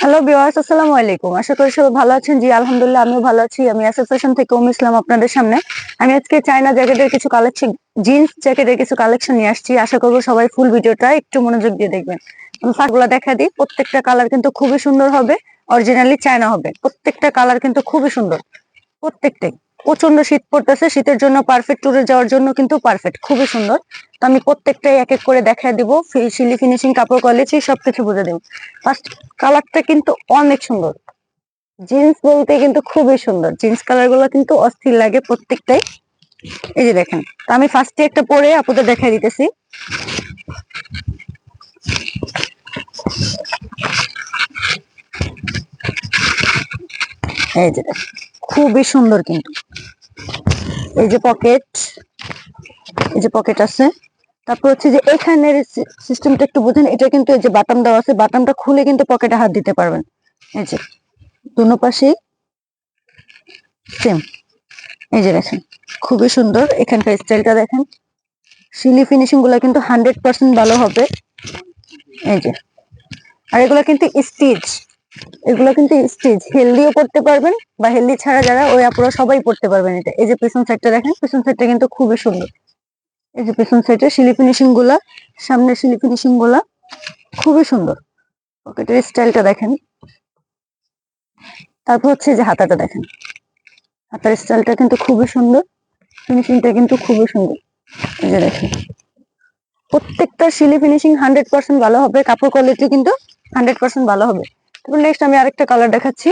Hello বিওয়ার্স আসসালামু আলাইকুম। আশা করি সবাই ভালো আছেন। জি, আলহামদুলিল্লাহ, আমিও ভালো আছি। আমি অ্যাসোসিয়েশন থেকে উম ইসলাম আপনাদের সামনে। আমি আজকে চায়না জ্যাকেটের কিছু কালেকশন, জিন্স জ্যাকেটের কিছু কালেকশন নিয়ে আসছি। আশা করব সবাই ফুল ভিডিওটা একটু মনোযোগ দিয়ে দেখবেন। ফার্স্টগুলো দেখা দিই। প্রত্যেকটা কালার কিন্তু খুবই সুন্দর হবে। অরিজিনালি চায়না হবে। প্রত্যেকটা কালার কিন্তু খুবই সুন্দর। প্রত্যেকটাই। প্রচণ্ড শীত পড়তেছে, শীতের জন্য পারফেক্ট ট্যুরে যাওয়ার জন্য কিন্তু পারফেক্ট খুবই সুন্দর। তো আমি প্রত্যেকটাই এক এক করে দেখা দিব সিলি ফিনিশিং কাপড় কোয়ালিটি সবকিছু বুঝে দেবো। ফার্স্ট কালারটা কিন্তু অনেক সুন্দর। জিন্স বলতে কিন্তু খুবই সুন্দর। জিন্স কালারগুলো কিন্তু অস্থির লাগে প্রত্যেকটাই। এই যে দেখেন, তো আমি ফার্স্টে একটা পরে আপনাদের দেখাই দিতেছি। এই যে খুবই সুন্দর কিন্তু। এই যে পকেট এই যে পকেট আছে। তারপর হচ্ছে যে এখানের সিস্টেমটা একটু বুঝেন, এটা কিন্তু এই যে বাটাম দেওয়া আছে বাটামটা খুলে কিন্তু পকেটে হাত দিতে পারবেন। এই যে, দুনো পাশেই সেম এই যে দেখেন, খুবই সুন্দর এখানকার স্টাইলটা দেখেন। সিলি ফিনিশিংগুলো কিন্তু হান্ড্রেড পার্সেন্ট ভালো হবে। এই যে, আর এগুলো কিন্তু স্টিচ এগুলো কিন্তু স্টিচ হেলদিও পড়তে পারবেন বা হেলদি ছাড়া যারা ওই আপুরা সবাই পড়তে পারবেন এটা। এই যে পিছন সাইডটা দেখেন, পিছন সাইডটা কিন্তু খুবই সুন্দর। এই যে পিছন সাইডে সিলি ফিনিশিংগুলা সামনে সিলি ফিনিশিংগুলা খুবই সুন্দর। পকেটের স্টাইলটা দেখেন। তারপর হচ্ছে যে হাতাটা দেখেন। হাতার স্টাইলটা কিন্তু খুবই সুন্দর। ফিনিশিংটা কিন্তু খুবই সুন্দর। এই যে দেখেন। প্রত্যেকটা সিলি ফিনিশিং হান্ড্রেড পার্সেন্ট ভালো হবে। কাপড় কোয়ালিটি কিন্তু হান্ড্রেড পার্সেন্ট ভালো হবে। নেক্সট আমি আরেকটা কালার দেখাচ্ছি।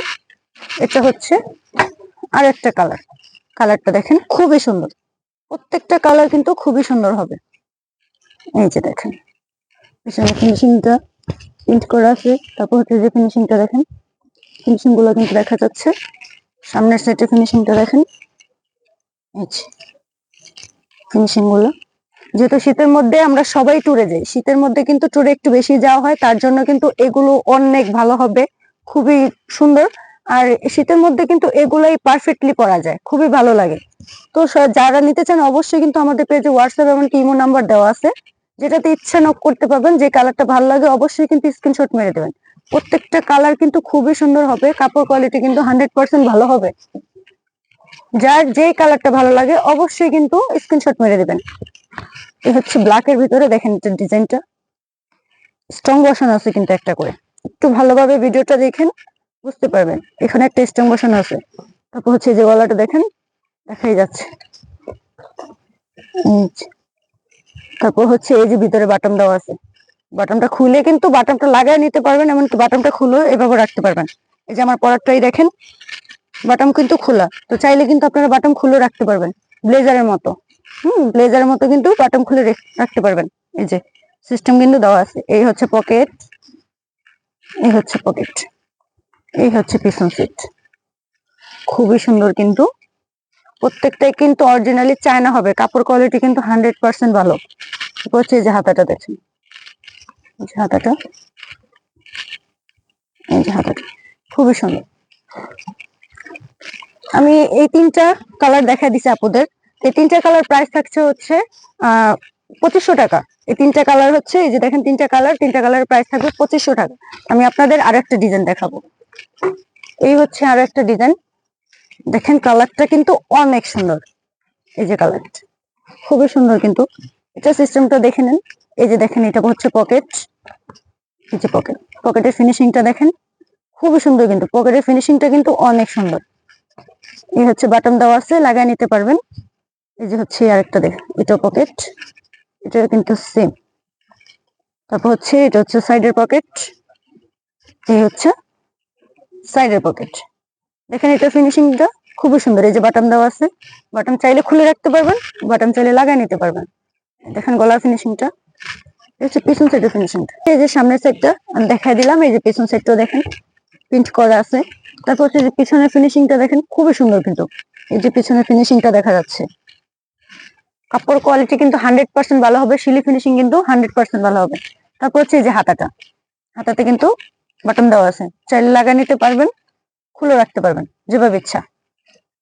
এটা হচ্ছে আরেকটা কালার কালারটা দেখেন, খুবই সুন্দর। প্রত্যেকটা কালার কিন্তু খুবই সুন্দর হবে। এই যে দেখেন, পিছনে ফিনিশিংটা প্রিন্ট করা আছে। তারপর হচ্ছে যে ফিনিশিংটা দেখেন ফিনিশিংগুলো কিন্তু দেখা যাচ্ছে। সামনের সাইডে ফিনিশিংটা দেখেন। ফিনিশিংগুলো যেহেতু শীতের মধ্যে আমরা সবাই ট্যুরে যাই, শীতের মধ্যে কিন্তু ট্যুরে একটু বেশি যাওয়া হয়, তার জন্য কিন্তু এগুলো অনেক ভালো হবে, খুবই সুন্দর, আর শীতের মধ্যে কিন্তু এগুলাই পারফেক্টলি পরা যায়, খুবই ভালো লাগে। তো যারা নিতে চান অবশ্যই কিন্তু আমাদের পেজে হোয়াটসঅ্যাপ এবং ইমো নাম্বার দেওয়া আছে, যেটাতে ইচ্ছা নক করতে পারবেন, যে কালারটা ভালো লাগে অবশ্যই কিন্তু স্ক্রিনশট মেরে দেবেন। প্রত্যেকটা কালার কিন্তু খুবই সুন্দর হবে, কাপড় কোয়ালিটি কিন্তু হান্ড্রেড পার্সেন্ট ভালো হবে। যার যেই কালারটা ভালো লাগে, অবশ্যই কিন্তু স্ক্রিনশট মেরে দেবেন। এই হচ্ছে ব্ল্যাকের ভিতরে, দেখেন এটা ডিজাইনটা স্ট্রং বসানো আছে কিন্তু একটা করে। একটু ভালোভাবে ভিডিওটা দেখেন, বুঝতে পারবেন। এখানে একটা স্ট্রং বসানো আছে। তারপর হচ্ছে যে গলাটা দেখেন, দেখাই যাচ্ছে। তারপর হচ্ছে এই যে ভিতরে বাটন দেওয়া আছে। বাটনটা খুলে কিন্তু বাটনটা লাগাই নিতে পারবেন, এমনকি বাটনটা খুলে এভাবে রাখতে পারবেন। এই যে আমার পরারটাই দেখেন বাটন কিন্তু খোলা। তো চাইলে কিন্তু আপনারা বাটন খুলে রাখতে পারবেন ব্লেজারের মতো। হুম মতো কিন্তু বাটন খুলে রেখ- রাখতে পারবেন। এই যে সিস্টেম কিন্তু দেওয়া আছে। এই হচ্ছে পকেট এই হচ্ছে পকেট এই হচ্ছে পিছন সিট খুবই সুন্দর কিন্তু। প্রত্যেকটাই কিন্তু অরিজিনালি চায়না হবে। কাপড় কোয়ালিটি কিন্তু হান্ড্রেড পার্সেন্ট ভালো। হচ্ছে এই যে হাতাটা দেখছেন এই যে হাতাটা। এই যে হাতাটা। খুবই সুন্দর। আমি এই তিনটা কালার দেখা দিছি আপুদের। এই তিনটা কালার প্রাইস থাকছে হচ্ছে, আহ, পঁচিশশো টাকা। এই তিনটা কালার হচ্ছে, এই যে দেখেন তিনটা কালার তিনটা কালার প্রাইস থাকবে পঁচিশশো টাকা। আমি আপনাদের আরও একটা ডিজাইন দেখাবো। এই হচ্ছে আর একটা ডিজাইন দেখেন কালারটা কিন্তু অনেক সুন্দর। এই যে কালারটা খুবই সুন্দর কিন্তু। এটা সিস্টেমটা দেখে নেন। এই যে দেখেন, এটা হচ্ছে পকেট এই যে পকেট পকেটের ফিনিশিংটা দেখেন। খুবই সুন্দর কিন্তু পকেটের ফিনিশিংটা কিন্তু অনেক সুন্দর। এই হচ্ছে বাটন দেওয়া আছে লাগাই নিতে পারবেন। এই যে হচ্ছে আরেকটা দেখ, এটা পকেট এটা কিন্তু সেম তারপর হচ্ছে এটা হচ্ছে সাইডের পকেট এই হচ্ছে সাইডের পকেট দেখেন এটা ফিনিশিংটা খুবই সুন্দর, এই যে বাটন দেওয়া আছে বাটন চাইলে খুলে রাখতে পারবেন বাটন চাইলে লাগাই নিতে পারবেন। দেখেন গলার ফিনিশিংটা এই হচ্ছে পিছন সাইডের ফিনিশিংটা এই যে সামনের সাইডটা আমি দেখাই দিলাম, এই যে পিছন সাইডটাও দেখেন প্রিন্ট করা আছে। তারপর হচ্ছে যে পিছনের ফিনিশিংটা দেখেন, খুবই সুন্দর কিন্তু, এই যে পিছনের ফিনিশিংটা দেখা যাচ্ছে। কাপড় কোয়ালিটি কিন্তু হান্ড্রেড পার্সেন্ট ভালো হবে শিলি ফিনিশিং কিন্তু হান্ড্রেড পার্সেন্ট ভালো হবে। তারপর হচ্ছে এই যে হাতাটা। হাতাতে কিন্তু বাটন দেওয়া আছে। চাইলে লাগা নিতে পারবেন, খুলে রাখতে পারবেন, যেভাবে ইচ্ছা।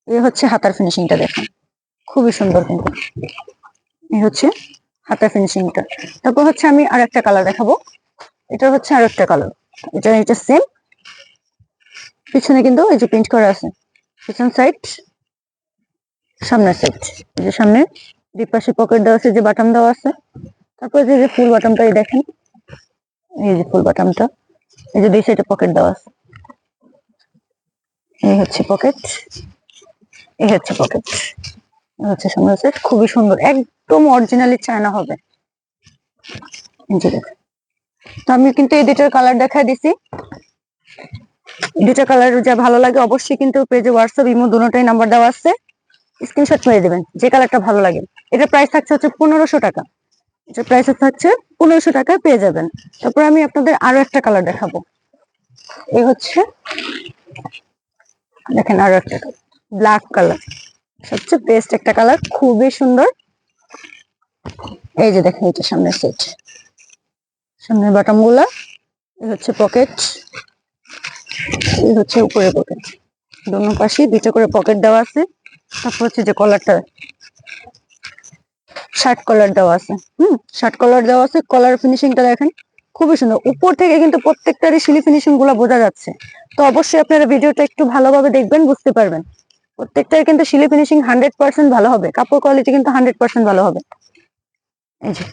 এই হচ্ছে হাতার ফিনিশিংটা দেখেন। খুবই সুন্দর কিন্তু। এই হচ্ছে হাতার ফিনিশিংটা তারপর হচ্ছে আমি আর একটা কালার দেখাবো। এটা হচ্ছে আর একটা কালার এটা এটা সেম পিছনে কিন্তু এই যে প্রিন্ট করা আছে। পিছন সাইড সামনের সাইড এই যে সামনে দুই পাশে পকেট দেওয়া আছে, যে বাটাম দেওয়া আছে, তারপর যে ফুল বাটামটা এই দেখেন, এই যে ফুল বাটামটা এই যে দুই সাইডে পকেট দেওয়া আছে। এই হচ্ছে পকেট এই হচ্ছে পকেট হচ্ছে সামনের সেট খুবই সুন্দর, একদম অরিজিনালি চায়না হবে। তো আমি কিন্তু এই দুটার কালার দেখা দিছি। দুটা কালার যা ভালো লাগে অবশ্যই কিন্তু পেজে হোয়াটসঅ্যাপ ইমো দুটোটাই নাম্বার দেওয়া আছে। স্ক্রিনশট মেরে দেবেন, যে কালারটা ভালো লাগে। এটা প্রাইস থাকছে হচ্ছে পনেরোশো টাকা। এটা প্রাইস থাকছে পনেরোশো টাকা পেয়ে যাবেন। তারপর আমি আপনাদের আরও একটা কালার দেখাবো। এই হচ্ছে, দেখেন আরও একটা ব্ল্যাক কালার সবচেয়ে বেস্ট একটা কালার খুবই সুন্দর। এই যে দেখেন এটা সামনের সেট সামনের বাটামগুলা এই হচ্ছে পকেট এই হচ্ছে উপরে পকেট দোনো পাশে দুইটা করে পকেট দেওয়া আছে। তারপর হচ্ছে যে কলারটা শার্ট কলার দেওয়া আছে। হুম শার্ট কলার দেওয়া আছে। কলার ফিনিশিংটা দেখেন, খুবই সুন্দর। উপর থেকে কিন্তু প্রত্যেকটারই শিলি ফিনিশিংগুলা বোঝা যাচ্ছে। তো অবশ্যই আপনারা ভিডিওটা একটু ভালোভাবে দেখবেন, বুঝতে পারবেন। প্রত্যেকটার কিন্তু শিলি ফিনিশিং হান্ড্রেড পার্সেন্ট ভালো হবে। কাপড় কোয়ালিটি কিন্তু হান্ড্রেড পার্সেন্ট ভালো হবে। এই যে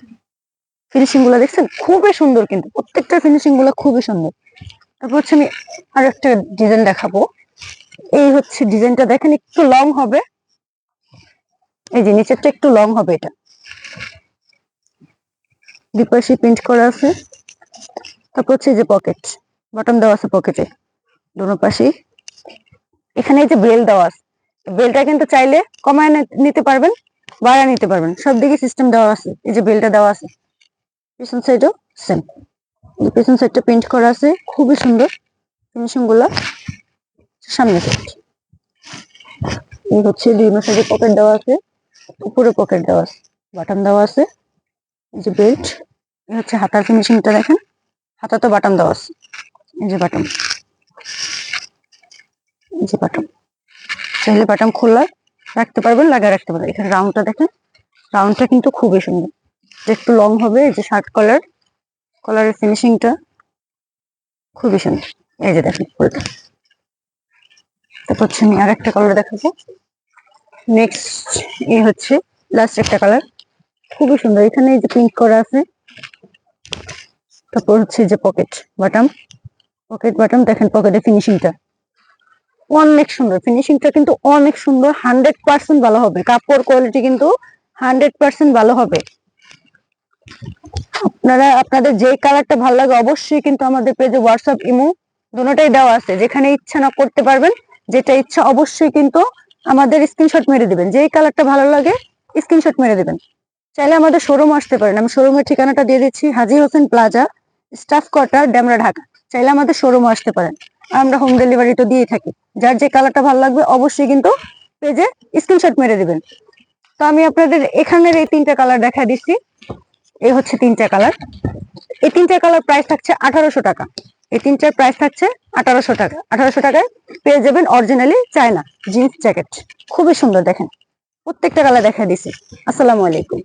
ফিনিশিংগুলো দেখছেন? খুবই সুন্দর কিন্তু। প্রত্যেকটা ফিনিশিংগুলো খুবই সুন্দর। তারপর হচ্ছে আমি আর একটা ডিজাইন দেখাবো। এই হচ্ছে ডিজাইনটা দেখেন, একটু লং হবে। এই যে, নিচেরটা একটু লং হবে এটা। দুপাশে প্রিন্ট করা আছে। তারপর হচ্ছে যে পকেট বটম দেওয়া আছে পকেটে দুনো পাশে এখানে এই যে বেল দেওয়া আছে। বেলটা কিন্তু চাইলে কমায় নিতে পারবেন বাড়া নিতে পারবেন। সব দিকে সিস্টেম দেওয়া আছে। এই যে বেলটা দেওয়া আছে। পিছন সাইডও সেম পিছন সাইডটা প্রিন্ট করা আছে। খুবই সুন্দর ফিনিশিংগুলা। সামনে সাইড এই হচ্ছে দুই সাইডে পকেট দেওয়া আছে। উপরে পকেট দেওয়া আছে। বাটন দেওয়া আছে। এই যে বেল্ট হচ্ছে হাতার ফিনিশিংটা দেখেন। হাতা তো বাটন দেওয়া আছে। এই যে বাটন এই যে বাটন চাইলে বাটন খোলা রাখতে পারবেন, লাগিয়ে রাখতে পারবেন। এখানে রাউন্ডটা দেখেন। রাউন্ডটা কিন্তু খুবই সুন্দর। যে একটু লং হবে, এই যে শার্ট কলার কলারের ফিনিশিংটা খুবই সুন্দর। এই যে দেখেন ফুলটা। তারপর হচ্ছে আমি আর একটা কালার দেখাবো। নেক্সট এই হচ্ছে লাস্ট একটা কালার খুবই সুন্দর। এখানে এই যে পিঙ্ক করা আছে। তারপর হচ্ছে যে পকেট বাটাম পকেট বাটাম দেখেন পকেটের ফিনিশিংটা অনেক সুন্দর। ফিনিশিংটা কিন্তু অনেক সুন্দর। হান্ড্রেড পার্সেন্ট ভালো হবে। কাপড় কোয়ালিটি কিন্তু হান্ড্রেড পার্সেন্ট ভালো হবে। আপনারা, আপনাদের যে কালারটা ভালো লাগে অবশ্যই কিন্তু আমাদের পেজে হোয়াটসঅ্যাপ ইমো দুটোটাই দেওয়া আছে। যেখানে ইচ্ছা না করতে পারবেন, যেটা ইচ্ছা অবশ্যই কিন্তু আমাদের স্ক্রিনশট মেরে দিবেন। যেই কালারটা ভালো লাগে স্ক্রিনশট মেরে দিবেন। চাইলে আমাদের শোরুম আসতে পারেন। আমি শোরুমের ঠিকানাটা দিয়ে দিচ্ছি, Haji Hossain plaza, staff quarter, Demra, Dhaka. চাইলে আমাদের শোরুমে আসতে পারেন। আমরা হোম ডেলিভারি তো দিয়ে থাকি। যার যে কালারটা ভালো লাগবে, অবশ্যই কিন্তু পেজে স্ক্রিনশট মেরে দিবেন। তো আমি আপনাদের এখানের এই তিনটা কালার দেখা দিচ্ছি। এই হচ্ছে তিনটা কালার এই তিনটা কালার প্রাইস থাকছে আঠারোশো টাকা। এই তিনটার প্রাইস থাকছে আঠারোশো টাকা। আঠারোশো টাকায় পেয়ে যাবেন অরিজিনালি চায়না জিন্স জ্যাকেট খুবই সুন্দর দেখেন। প্রত্যেকটা কালার দেখা দিছি। আসসালামু আলাইকুম।